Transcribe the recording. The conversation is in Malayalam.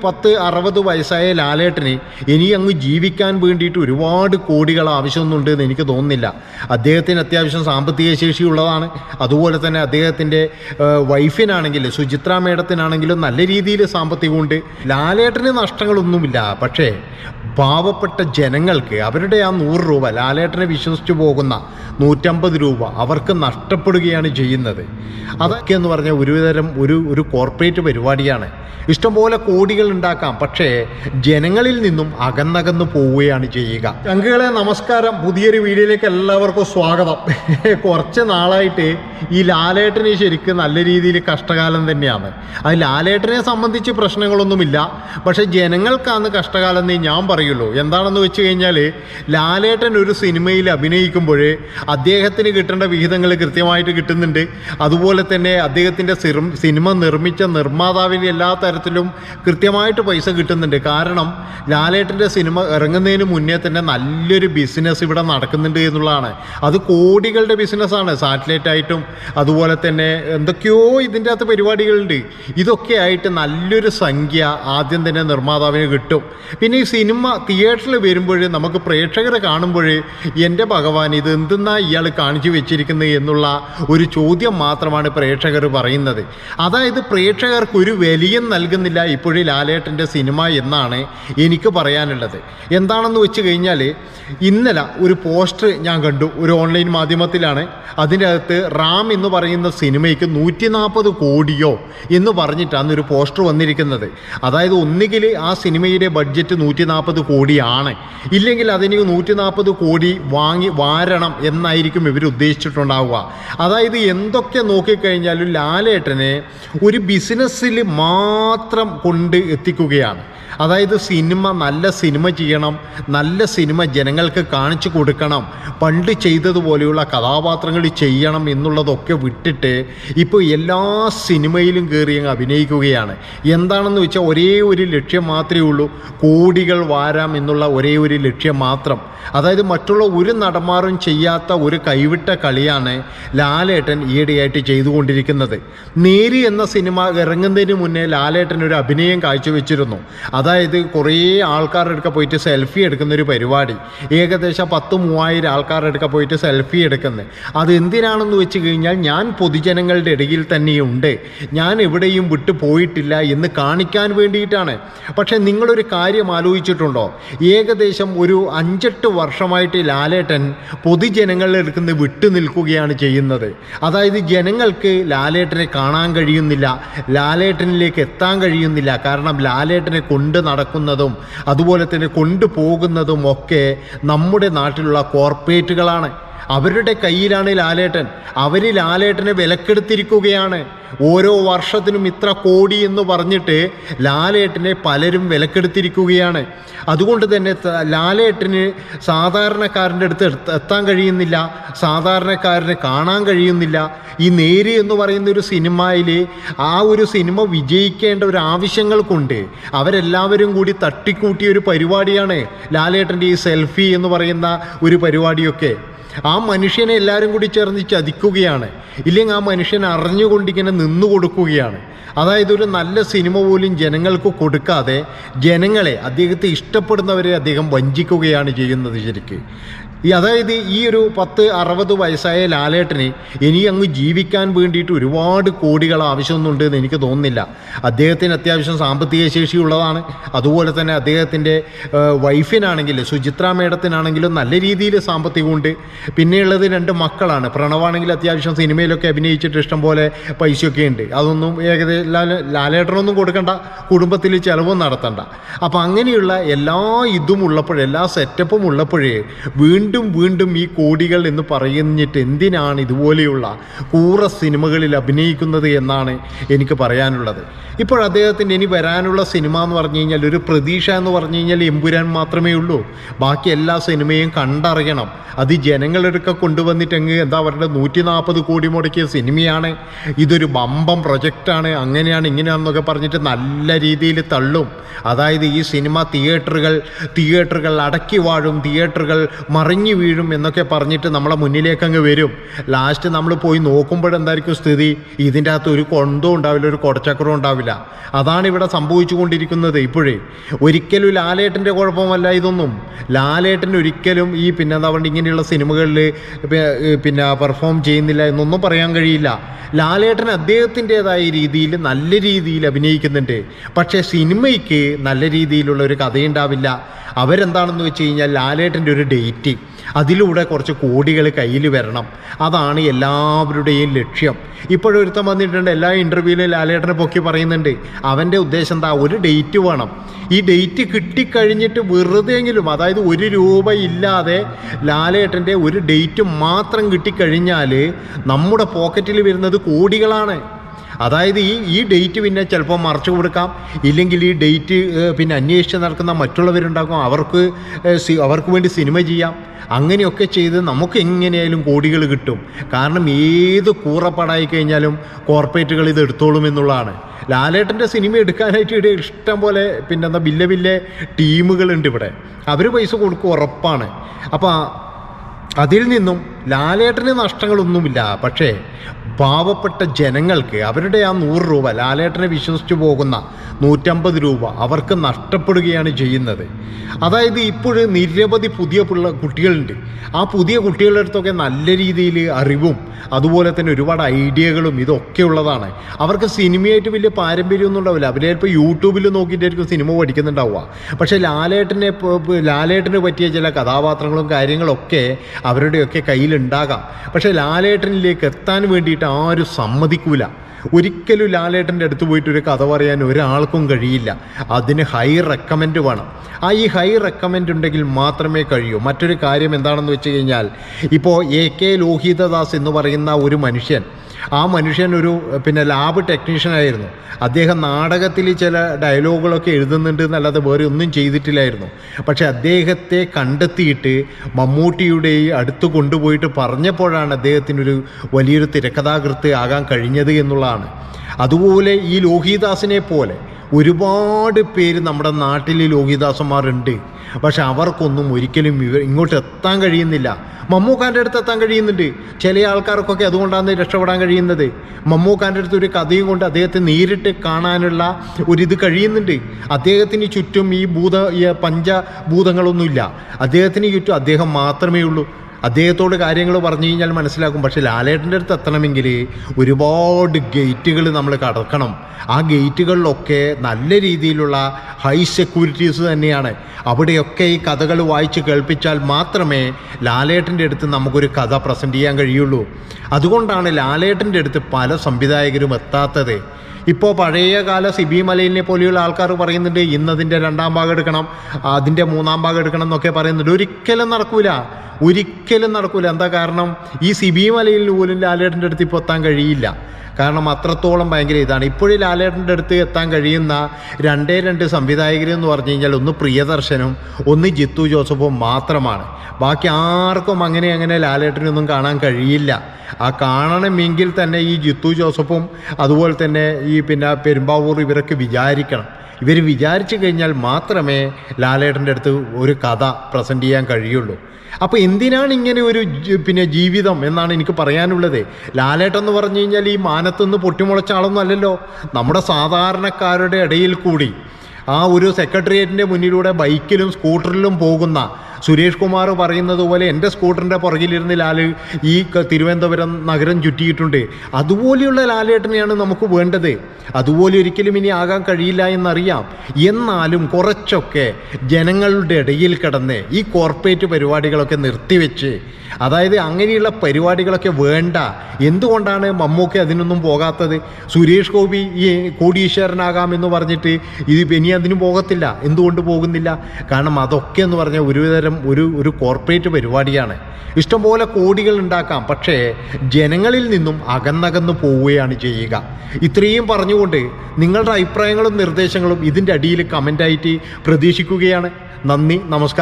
പത്ത് അറുപത് വയസ്സായ ലാലേട്ടന് ഇനി അങ്ങ് ജീവിക്കാൻ വേണ്ടിയിട്ട് ഒരുപാട് കോടികൾ ആവശ്യമൊന്നുണ്ട് എന്ന് എനിക്ക് തോന്നുന്നില്ല. അദ്ദേഹത്തിന് അത്യാവശ്യം സാമ്പത്തിക ശേഷി ഉള്ളതാണ്. അതുപോലെ തന്നെ അദ്ദേഹത്തിന്റെ വൈഫിനാണെങ്കിൽ സുചിത്ര മേഡത്തിനാണെങ്കിലും നല്ല രീതിയിൽ സാമ്പത്തികമുണ്ട്. ലാലേട്ടന് നഷ്ടങ്ങളൊന്നുമില്ല. പക്ഷേ പാവപ്പെട്ട ജനങ്ങൾക്ക് അവരുടെ ആ നൂറ് രൂപ ലാലേട്ടനെ വിശ്വസിച്ചു പോകുന്ന നൂറ്റമ്പത് രൂപ അവർക്ക് നഷ്ടപ്പെടുകയാണ് ചെയ്യുന്നത്. അതൊക്കെ എന്ന് പറഞ്ഞാൽ ഒരുതരം ഒരു ഒരു കോർപ്പറേറ്റ് പരിപാടിയാണ്. ഇഷ്ടംപോലെ കോടികൾ ഉണ്ടാക്കാം. പക്ഷേ ജനങ്ങളിൽ നിന്നും അകന്നകന്ന് പോവുകയാണ് ചെയ്യുക. ചങ്കുകളെ നമസ്കാരം. പുതിയൊരു വീഡിയോയിലേക്ക് എല്ലാവർക്കും സ്വാഗതം. കുറച്ച് നാളായിട്ട് ഈ ലാലേട്ടന് ശരിക്കും നല്ല രീതിയിൽ കഷ്ടകാലം തന്നെയാണ്. അത് ലാലേട്ടനെ സംബന്ധിച്ച് പ്രശ്നങ്ങളൊന്നുമില്ല. പക്ഷേ ജനങ്ങൾക്കാണ് കഷ്ടകാലം എന്നേ ഞാൻ പറയുള്ളൂ. എന്താണെന്ന് വെച്ച് കഴിഞ്ഞാൽ ലാലേട്ടൻ ഒരു സിനിമയിൽ അഭിനയിക്കുമ്പോൾ അദ്ദേഹത്തിന് കിട്ടേണ്ട വിഹിതങ്ങൾ കൃത്യമായിട്ട് കിട്ടുന്നുണ്ട്. അതുപോലെ തന്നെ അദ്ദേഹത്തിന്റെ സിനിമ നിർമ്മിച്ച നിർമ്മാതാവിന് എല്ലാ തരത്തിലും കൃത്യമായിട്ട് പൈസ കിട്ടുന്നുണ്ട്. കാരണം ലാലേട്ടന്റെ സിനിമ ഇറങ്ങുന്നതിന് മുന്നേ തന്നെ നല്ലൊരു ബിസിനസ് ഇവിടെ നടക്കുന്നുണ്ട് എന്നുള്ളതാണ്. അത് കോടികളുടെ ബിസിനസ്സാണ് സാറ്റലൈറ്റ് ആയിട്ടും അതുപോലെ തന്നെ എന്തൊക്കെയോ ഇതിന്റെ അകത്ത് പരിപാടികളുണ്ട്. ഇതൊക്കെ ആയിട്ട് നല്ലൊരു സംഖ്യ ആദ്യം തന്നെ നിർമ്മാതാവിന് കിട്ടും. പിന്നെ ഈ സിനിമ തിയേറ്ററിൽ വരുമ്പോൾ നമുക്ക് പ്രേക്ഷകരെ കാണുമ്പോൾ എന്റെ ഭഗവാൻ ഇത് എന്തെന്നാ ഇയാൾ കാണിച്ചു വെച്ചിരിക്കുന്നത് എന്നുള്ള ഒരു ചോദ്യം മാത്രമാണ് പ്രേക്ഷകർ പറയുന്നത്. അതായത് പ്രേക്ഷകർക്ക് ഒരു വിലയും നൽകുന്നില്ല ഇപ്പോഴും ലാലേട്ടന്റെ സിനിമ എന്നാണ് എനിക്ക് പറയാനുള്ളത്. എന്താണെന്ന് വെച്ച് കഴിഞ്ഞാൽ ഇന്നലെ ഒരു പോസ്റ്റർ ഞാൻ കണ്ടു. ഒരു ഓൺലൈൻ മാധ്യമത്തിലാണ്. അതിന്റെ അകത്ത് റാം എന്ന് പറയുന്ന സിനിമയ്ക്ക് നൂറ്റി നാൽപ്പത് കോടിയോ എന്ന് പറഞ്ഞിട്ടാണ് ഒരു പോസ്റ്റർ വന്നിരിക്കുന്നത്. അതായത് ഒന്നുകിൽ ആ സിനിമയുടെ ബഡ്ജറ്റ് നൂറ്റി നാൽപ്പത് കോടിയാണ്. ഇല്ലെങ്കിൽ അതിന് നൂറ്റി നാൽപ്പത് കോടി വാങ്ങി വാരണം എന്നായിരിക്കും ഇവർ ഉദ്ദേശിച്ചിട്ടുണ്ടാവുക. അതായത് എന്തൊക്കെ നോക്കിക്കഴിഞ്ഞാലും ലാലേട്ടനെ ഒരു ബിസിനസ്സിൽ മാത്രം കൊണ്ട് എത്തിക്കുകയാണ്. അതായത് സിനിമ നല്ല സിനിമ ചെയ്യണം നല്ല സിനിമ ജനങ്ങൾക്ക് കാണിച്ചു കൊടുക്കണം പണ്ട് ചെയ്തതുപോലെയുള്ള കഥാപാത്രങ്ങൾ ചെയ്യണം എന്നുള്ളതൊക്കെ വിട്ടിട്ട് ഇപ്പോൾ എല്ലാ സിനിമയിലും കയറി അങ്ങ് അഭിനയിക്കുകയാണ്. എന്താണെന്ന് വെച്ചാൽ ഒരേ ഒരു ലക്ഷ്യം മാത്രമേ ഉള്ളൂ കോടികൾ വാരാം എന്നുള്ള ഒരേ ഒരു ലക്ഷ്യം മാത്രം. അതായത് മറ്റുള്ള ഒരു നടന്മാരും ചെയ്യാത്ത ഒരു കൈവിട്ട കളിയാണ് ലാലേട്ടൻ ഈയിടെയായിട്ട് ചെയ്തുകൊണ്ടിരിക്കുന്നത്. നേരി എന്ന സിനിമ ഇറങ്ങുന്നതിന് മുന്നേ ലാലേട്ടൻ ഒരു അഭിനയം കാഴ്ചവെച്ചിരുന്നു. അതായത് കുറേ ആൾക്കാരുടെ അടുക്ക പോയിട്ട് സെൽഫി എടുക്കുന്ന ഒരു പരിപാടി. ഏകദേശം പത്ത് മൂവായിരം ആൾക്കാരുടെ അടുക്ക പോയിട്ട് സെൽഫി എടുക്കുന്നത് അത് എന്തിനാണെന്ന് വെച്ച് കഴിഞ്ഞാൽ ഞാൻ പൊതുജനങ്ങളുടെ ഇടയിൽ തന്നെയുണ്ട്. ഞാൻ എവിടെയും വിട്ടു പോയിട്ടില്ല എന്ന് കാണിക്കാൻ വേണ്ടിയിട്ടാണ്. പക്ഷേ നിങ്ങളൊരു കാര്യം ആലോചിച്ചിട്ടുണ്ടോ? ഏകദേശം ഒരു അഞ്ചെട്ട് വർഷമായിട്ട് ലാലേട്ടൻ പൊതുജനങ്ങളുടെ അടുക്കുന്ന വിട്ടു നിൽക്കുകയാണ് ചെയ്യുന്നത്. അതായത് ജനങ്ങൾക്ക് ലാലേട്ടനെ കാണാൻ കഴിയുന്നില്ല ലാലേട്ടനിലേക്ക് എത്താൻ കഴിയുന്നില്ല. കാരണം ലാലേട്ടനെ കൊണ്ട് നടക്കുന്നതും അതുപോലെ തന്നെ കൊണ്ടുപോകുന്നതും ഒക്കെ നമ്മുടെ നാട്ടിലുള്ള കോർപ്പറേറ്റുകളാണ് അവരുടെ കയ്യിലാണ് ലാലേട്ടൻ. അവർ ലാലേട്ടനെ വിലക്കെടുത്തിരിക്കുകയാണ്. ഓരോ വർഷത്തിനും ഇത്ര കോടി എന്ന് പറഞ്ഞിട്ട് ലാലേട്ടനെ പലരും വിലക്കെടുത്തിരിക്കുകയാണ്. അതുകൊണ്ട് തന്നെ ലാലേട്ടന് സാധാരണക്കാരന്റെ അടുത്ത് എത്ത- എത്താൻ കഴിയുന്നില്ല. സാധാരണക്കാരനെ കാണാൻ കഴിയുന്നില്ല. ഈ നേര് എന്ന് പറയുന്ന ഒരു സിനിമയിൽ ആ ഒരു സിനിമ വിജയിക്കേണ്ട ഒരു ആവശ്യങ്ങൾ കൊണ്ട് അവരെല്ലാവരും കൂടി തട്ടിക്കൂട്ടിയ ഒരു പരിപാടിയാണ് ലാലേട്ടന്റെ ഈ സെൽഫി എന്ന് പറയുന്ന ഒരു പരിപാടിയൊക്കെ. ആ മനുഷ്യനെ എല്ലാവരും കൂടി ചേർന്ന് ചതിക്കുകയാണ്. ഇല്ലെങ്കിൽ ആ മനുഷ്യൻ അറിഞ്ഞുകൊണ്ടിങ്ങനെ നിന്നു കൊടുക്കുകയാണ് അതായത് ഒരു നല്ല സിനിമ പോലും ജനങ്ങൾക്ക് കൊടുക്കാതെ ജനങ്ങളെ അദ്ദേഹത്തെ ഇഷ്ടപ്പെടുന്നവരെ അദ്ദേഹം വഞ്ചിക്കുകയാണ് ചെയ്യുന്നത് ശരിക്ക്. ഈ അതായത് ഈ ഒരു പത്ത് അറുപത് വയസ്സായ ലാലേട്ടന് ഇനി അങ്ങ് ജീവിക്കാൻ വേണ്ടിയിട്ട് ഒരുപാട് കോടികൾ ആവശ്യമൊന്നുണ്ട് എന്ന് എനിക്ക് തോന്നുന്നില്ല. അദ്ദേഹത്തിന് അത്യാവശ്യം സാമ്പത്തിക ശേഷി ഉള്ളതാണ്. അതുപോലെ തന്നെ അദ്ദേഹത്തിന്റെ വൈഫിനാണെങ്കിൽ സുചിത്ര മേഡത്തിനാണെങ്കിലും നല്ല രീതിയിൽ സാമ്പത്തികമുണ്ട്. പിന്നെയുള്ളത് രണ്ട് മക്കളാണ്. പ്രണവാണെങ്കിൽ അത്യാവശ്യം സിനിമയിലൊക്കെ അഭിനയിച്ചിട്ട് ഇഷ്ടം പോലെ പൈസയൊക്കെ ഉണ്ട്. അതൊന്നും ഏകദേശം ലാല ലാലേട്ടനൊന്നും കൊടുക്കണ്ട. കുടുംബത്തിൽ ചിലവും നടത്തണ്ട. അപ്പം അങ്ങനെയുള്ള എല്ലാ ഇതും ഉള്ളപ്പോഴേ എല്ലാ സെറ്റപ്പും ഉള്ളപ്പോഴേ വീണ്ടും വീണ്ടും വീണ്ടും ഈ കോടികൾ എന്ന് പറയുന്നിട്ട് എന്തിനാണ് ഇതുപോലെയുള്ള കൂറ സിനിമകളിൽ അഭിനയിക്കുന്നത് എന്നാണ് എനിക്ക് പറയാനുള്ളത്. ഇപ്പോൾ അദ്ദേഹത്തിന്റെ ഇനി വരാനുള്ള സിനിമ എന്ന് പറഞ്ഞു കഴിഞ്ഞാൽ ഒരു പ്രതീക്ഷ എന്ന് പറഞ്ഞു കഴിഞ്ഞാൽ എമ്പുരാൻ മാത്രമേ ഉള്ളൂ. ബാക്കി എല്ലാ സിനിമയും കണ്ടറിയണം. അത് ജനങ്ങളെടുക്കെ കൊണ്ടുവന്നിട്ടെങ്കിൽ എന്താ അവരുടെ നൂറ്റി നാൽപ്പത് കോടി മുടക്കിയ സിനിമയാണ്. ഇതൊരു ബമ്പം പ്രൊജക്റ്റാണ്. അങ്ങനെയാണ് ഇങ്ങനെയാണെന്നൊക്കെ പറഞ്ഞിട്ട് നല്ല രീതിയിൽ തള്ളും. അതായത് ഈ സിനിമ തിയേറ്ററുകൾ തിയേറ്ററുകൾ അടക്കി വാഴും. തിയേറ്ററുകൾ മറിഞ്ഞു മറിഞ്ഞു വീഴും എന്നൊക്കെ പറഞ്ഞിട്ട് നമ്മളെ മുന്നിലേക്ക് അങ്ങ് വരും. ലാസ്റ്റ് നമ്മൾ പോയി നോക്കുമ്പോഴെന്തായിരിക്കും സ്ഥിതി? ഇതിന്റെ അകത്ത് ഒരു കൊന്തവും ഉണ്ടാവില്ല ഒരു കുടച്ചക്കറും ഉണ്ടാവില്ല. അതാണ് ഇവിടെ സംഭവിച്ചുകൊണ്ടിരിക്കുന്നത് ഇപ്പോഴേ. ഒരിക്കലും ലാലേട്ടന്റെ കുഴപ്പമല്ല ഇതൊന്നും. ലാലേട്ടൻ ഒരിക്കലും ഈ പിന്നെ എന്താ പറയുക ഇങ്ങനെയുള്ള സിനിമകളിൽ പിന്നെ പെർഫോം ചെയ്യുന്നില്ല എന്നൊന്നും പറയാൻ കഴിയില്ല. ലാലേട്ടൻ അദ്ദേഹത്തിന്റെതായ രീതിയിൽ നല്ല രീതിയിൽ അഭിനയിക്കുന്നുണ്ട്. പക്ഷേ സിനിമയ്ക്ക് നല്ല രീതിയിലുള്ള ഒരു കഥയുണ്ടാവില്ല. അവരെന്താണെന്ന് വെച്ച് കഴിഞ്ഞാൽ ലാലേട്ടന്റെ ഒരു ഡേറ്റ്. അതിലൂടെ കുറച്ച് കോടികൾ കയ്യിൽ വരണം. അതാണ് എല്ലാവരുടെയും ലക്ഷ്യം. ഇപ്പോഴൊരുത്തം വന്നിട്ടുണ്ട് എല്ലാ ഇന്റർവ്യൂവിലും ലാലേട്ടനെ പൊക്കി പറയുന്നുണ്ട്. അവന്റെ ഉദ്ദേശം എന്താ? ഒരു ഡേറ്റ് വേണം. ഈ ഡേറ്റ് കിട്ടിക്കഴിഞ്ഞിട്ട് വെറുതെയെങ്കിലും അതായത് ഒരു രൂപ ഇല്ലാതെ ലാലേട്ടന്റെ ഒരു ഡേറ്റ് മാത്രം കിട്ടിക്കഴിഞ്ഞാൽ നമ്മുടെ പോക്കറ്റിൽ വരുന്നത് കോടികളാണ്. അതായത് ഈ ഈ ഡേറ്റ് പിന്നെ ചിലപ്പോൾ മറച്ചു കൊടുക്കാം. ഇല്ലെങ്കിൽ ഈ ഡേറ്റ് പിന്നെ അന്വേഷിച്ച് നടക്കുന്ന മറ്റുള്ളവരുണ്ടാക്കും അവർക്ക് അവർക്ക് വേണ്ടി സിനിമ ചെയ്യാം. അങ്ങനെയൊക്കെ ചെയ്ത് നമുക്ക് എങ്ങനെയായാലും കോടികൾ കിട്ടും. കാരണം ഏത് കൂറപ്പാടായി കഴിഞ്ഞാലും കോർപ്പറേറ്റുകൾ ഇത് എടുത്തോളും എന്നുള്ളതാണ്. ലാലേട്ടന്റെ സിനിമ എടുക്കാനായിട്ട് ഇവിടെ ഇഷ്ടം പോലെ പിന്നെ എന്താ വില്ല വില്ല ടീമുകളുണ്ട് ഇവിടെ. അവർ പൈസ കൊടുക്കും ഉറപ്പാണ്. അപ്പോൾ അതിൽ നിന്നും ലാലേട്ടന് നഷ്ടങ്ങളൊന്നുമില്ല. പക്ഷേ പാവപ്പെട്ട ജനങ്ങൾക്ക് അവരുടെ ആ നൂറ് രൂപ ലാലേട്ടനെ വിശ്വസിച്ച് പോകുന്ന നൂറ്റമ്പത് രൂപ അവർക്ക് നഷ്ടപ്പെടുകയാണ് ചെയ്യുന്നത്. അതായത് ഇപ്പോഴും നിരവധി പുതിയ പിള്ള കുട്ടികളുണ്ട്. ആ പുതിയ കുട്ടികളുടെ അടുത്തൊക്കെ നല്ല രീതിയിൽ അറിവും അതുപോലെ തന്നെ ഒരുപാട് ഐഡിയകളും ഇതൊക്കെ ഉള്ളതാണ്. അവർക്ക് സിനിമയായിട്ട് വലിയ പാരമ്പര്യമൊന്നും ഉണ്ടാവില്ല. അവർ ചിലപ്പോൾ യൂട്യൂബിൽ നോക്കിയിട്ടായിരിക്കും സിനിമ പഠിക്കുന്നുണ്ടാവുക. പക്ഷേ ലാലേട്ടനെ ലാലേട്ടന് പറ്റിയ ചില കഥാപാത്രങ്ങളും കാര്യങ്ങളൊക്കെ അവരുടെയൊക്കെ കയ്യിലുണ്ടാകാം പക്ഷേ ലാലേട്ടനിലേക്ക് എത്താൻ വേണ്ടിയിട്ട് ആരും സമ്മതിക്കൂല. ഒരിക്കലും ലാലേട്ടന്റെ അടുത്ത് പോയിട്ട് ഒരു കഥ പറയാൻ ഒരാൾക്കും കഴിയില്ല. അതിന് ഹൈ റെക്കമെൻഡ് വേണം. ആ ഈ ഹൈ റെക്കമെൻഡ് ഉണ്ടെങ്കിൽ മാത്രമേ കഴിയൂ. മറ്റൊരു കാര്യം എന്താണെന്ന് വെച്ച് കഴിഞ്ഞാൽ ഇപ്പോൾ എ കെ ലോഹിതദാസ് എന്ന് പറയുന്ന ഒരു മനുഷ്യൻ ആ മനുഷ്യൻ ഒരു പിന്നെ ലാബ് ടെക്നീഷ്യനായിരുന്നു അദ്ദേഹം നാടകത്തിൽ ചില ഡയലോഗുകളൊക്കെ എഴുതുന്നുണ്ട് എന്നല്ലാതെ വേറെ ഒന്നും ചെയ്തിട്ടില്ലായിരുന്നു. പക്ഷെ അദ്ദേഹത്തെ കണ്ടെത്തിയിട്ട് മമ്മൂട്ടിയുടെ അടുത്ത് കൊണ്ടുപോയിട്ട് പറഞ്ഞപ്പോഴാണ് അദ്ദേഹത്തിനൊരു വലിയൊരു തിരക്കഥാകൃത്ത് ആകാൻ കഴിഞ്ഞത് എന്നുള്ളതാണ്. അതുപോലെ ഈ ലോഹിദാസിനെ പോലെ ഒരുപാട് പേര് നമ്മുടെ നാട്ടിൽ ലോഹിദാസന്മാരുണ്ട് പക്ഷെ അവർക്കൊന്നും ഒരിക്കലും ഇവ ഇങ്ങോട്ട് എത്താൻ കഴിയുന്നില്ല. മമ്മൂക്കാന്റെ അടുത്ത് എത്താൻ കഴിയുന്നുണ്ട്. ചില ആൾക്കാർക്കൊക്കെ അതുകൊണ്ടാണ് രക്ഷപ്പെടാൻ കഴിയുന്നത്. മമ്മൂക്കാന്റെ അടുത്ത് ഒരു കഥയും കൊണ്ട് അദ്ദേഹത്തെ നേരിട്ട് കാണാനുള്ള ഒരിത് കഴിയുന്നുണ്ട്. അദ്ദേഹത്തിന് ചുറ്റും ഈ ഭൂത പഞ്ചഭൂതങ്ങളൊന്നുമില്ല അദ്ദേഹത്തിന് ചുറ്റും അദ്ദേഹം മാത്രമേ ഉള്ളൂ. അദ്ദേഹത്തോട് കാര്യങ്ങൾ പറഞ്ഞു കഴിഞ്ഞാൽ മനസ്സിലാക്കും. പക്ഷേ ലാലേട്ടന്റെ അടുത്ത് എത്തണമെങ്കിൽ ഒരുപാട് ഗേറ്റുകൾ നമ്മൾ കടക്കണം. ആ ഗേറ്റുകളിലൊക്കെ നല്ല രീതിയിലുള്ള ഹൈ സെക്യൂരിറ്റീസ് തന്നെയാണ്. അവിടെയൊക്കെ ഈ കഥകൾ വായിച്ച് കേൾപ്പിച്ചാൽ മാത്രമേ ലാലേട്ടന്റെ അടുത്ത് നമുക്കൊരു കഥ പ്രസന്റ് ചെയ്യാൻ കഴിയുള്ളൂ. അതുകൊണ്ടാണ് ലാലേട്ടന്റെ അടുത്ത് പല സംവിധായകരും എത്താത്തത്. ഇപ്പോൾ പഴയ കാല സിബി മലയിലിനെ പോലെയുള്ള ആൾക്കാർ പറയുന്നുണ്ട് ഇന്നതിന്റെ രണ്ടാം ഭാഗം എടുക്കണം അതിന്റെ മൂന്നാം ഭാഗം എടുക്കണം എന്നൊക്കെ പറയുന്നുണ്ട്. ഒരിക്കലും നടക്കൂല. ഒരിക്കലും നടക്കൂല. എന്താ കാരണം? ഈ സിബി മലയിൽ പോലും ലാലേട്ടന്റെ അടുത്ത് ഇപ്പോൾ എത്താൻ കഴിയില്ല. കാരണം അത്രത്തോളം ഭയങ്കര ഇതാണ്. ഇപ്പോഴും ലാലേട്ടന്റെ അടുത്ത് എത്താൻ കഴിയുന്ന രണ്ടേ രണ്ട് സംവിധായകർ എന്ന് പറഞ്ഞു കഴിഞ്ഞാൽ ഒന്ന് പ്രിയദർശനും ഒന്ന് ജിത്തു ജോസഫും മാത്രമാണ്. ബാക്കി ആർക്കും അങ്ങനെ അങ്ങനെ ലാലേട്ടനൊന്നും കാണാൻ കഴിയില്ല. ആ കാണണമെങ്കിൽ തന്നെ ഈ ജിത്തു ജോസഫും അതുപോലെ തന്നെ ഈ പിന്നെ പെരുമ്പാവൂർ ഇവരൊക്കെ വിചാരിക്കണം. ഇവർ വിചാരിച്ചു കഴിഞ്ഞാൽ മാത്രമേ ലാലേട്ടന്റെ അടുത്ത് ഒരു കഥ പ്രസന്റ് ചെയ്യാൻ കഴിയുള്ളൂ. അപ്പോൾ എന്തിനാണ് ഇങ്ങനെ ഒരു പിന്നെ ജീവിതം എന്നാണ് എനിക്ക് പറയാനുള്ളത്? ലാലേട്ടൻ എന്ന് പറഞ്ഞു കഴിഞ്ഞാൽ ഈ മാനത്തുനിന്ന് പൊട്ടിമുളച്ച ആളൊന്നും അല്ലല്ലോ. നമ്മുടെ സാധാരണക്കാരുടെ ഇടയിൽ കൂടി ആ ഒരു സെക്രട്ടേറിയറ്റിന്റെ മുന്നിലൂടെ ബൈക്കിലും സ്കൂട്ടറിലും പോകുന്ന സുരേഷ് കുമാർ പറയുന്നത് പോലെ എന്റെ സ്കൂട്ടറിന്റെ പുറകിലിരുന്ന് ലാൽ ഈ തിരുവനന്തപുരം നഗരം ചുറ്റിയിട്ടുണ്ട്. അതുപോലെയുള്ള ലാലേട്ടനെയാണ് നമുക്ക് വേണ്ടത്. അതുപോലെ ഒരിക്കലും ഇനി ആകാൻ കഴിയില്ല എന്നറിയാം. എന്നാലും കുറച്ചൊക്കെ ജനങ്ങളുടെ ഇടയിൽ കിടന്ന് ഈ കോർപ്പറേറ്റ് പരിപാടികളൊക്കെ നിർത്തിവെച്ച് അതായത് അങ്ങനെയുള്ള പരിപാടികളൊക്കെ വേണ്ട. എന്തുകൊണ്ടാണ് മമ്മൂക്ക് അതിനൊന്നും പോകാത്തത്? സുരേഷ് ഗോപി ഈ കോടീശ്വരനാകാമെന്ന് പറഞ്ഞിട്ട് ഇത് ഇനി അതിനും പോകത്തില്ല. എന്തുകൊണ്ട് പോകുന്നില്ല? കാരണം അതൊക്കെ എന്ന് പറഞ്ഞാൽ ഒരുതരം ഒരു ഒരു കോർപ്പറേറ്റ് പരിപാടിയാണ്. ഇഷ്ടംപോലെ കോടികൾ ഉണ്ടാക്കാം പക്ഷേ ജനങ്ങളിൽ നിന്നും അകന്നകന്ന് പോവുകയാണ് ചെയ്യുക. ഇത്രയും പറഞ്ഞുകൊണ്ട് നിങ്ങളുടെ അഭിപ്രായങ്ങളും നിർദ്ദേശങ്ങളും ഇതിന്റെ അടിയിൽ കമന്റായിട്ട് പ്രതീക്ഷിക്കുകയാണ്. നന്ദി നമസ്കാരം.